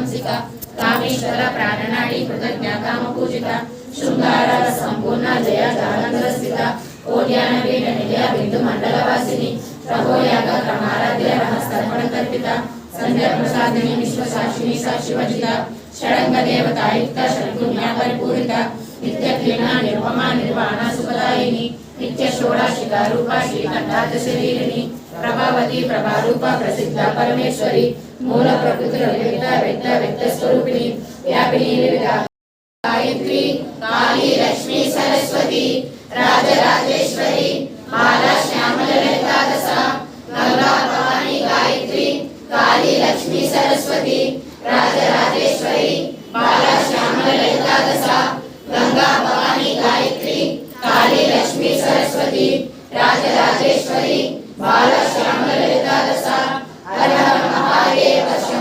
హంసిక కామేశ్వర ప్రాణనాడి కృతజ్ఞాకామ పూజిత శృంగార సంపూర్ణ జయ జాలంధర స్థిత కోట్యాన వీణ నిలయ బిందు మండల వాసిని ప్రభోయాగ క్రమారాధ్య రహస్తర్పణ కల్పిత సంధ్య ప్రసాదిని విశ్వసాక్షిని సాక్షివజిత షడంగ దేవతాయుక్త షడ్గుణ్య పరిపూరిత నిత్య క్లీన నిర్మమ నిర్వాణ సుఖదాయిని నిత్య షోడాశిక రూప శ్రీకంఠాత శరీరిని ప్రభ ప్రభారూప ప్రసిద్ధ పరమేశ్వరి మూల ప్రకృతుల నిమిత్త వ్యక్త వ్యక్త స్వరూపిణి వ్యాపిణి గాయత్రి కాళీ లక్ష్మి సరస్వతి రాజరాజేశ్వరి మాలా శ్యామల లలితాదశ గంగా భవాని గాయత్రి కాళీ లక్ష్మి సరస్వతి రాజరాజేశ్వరి మాలా శ్యామల లలితాదశ గంగా భవాని గాయత్రి కాళీ లక్ష్మి సరస్వతి రాజరాజేశ్వరి బాలశ్యామ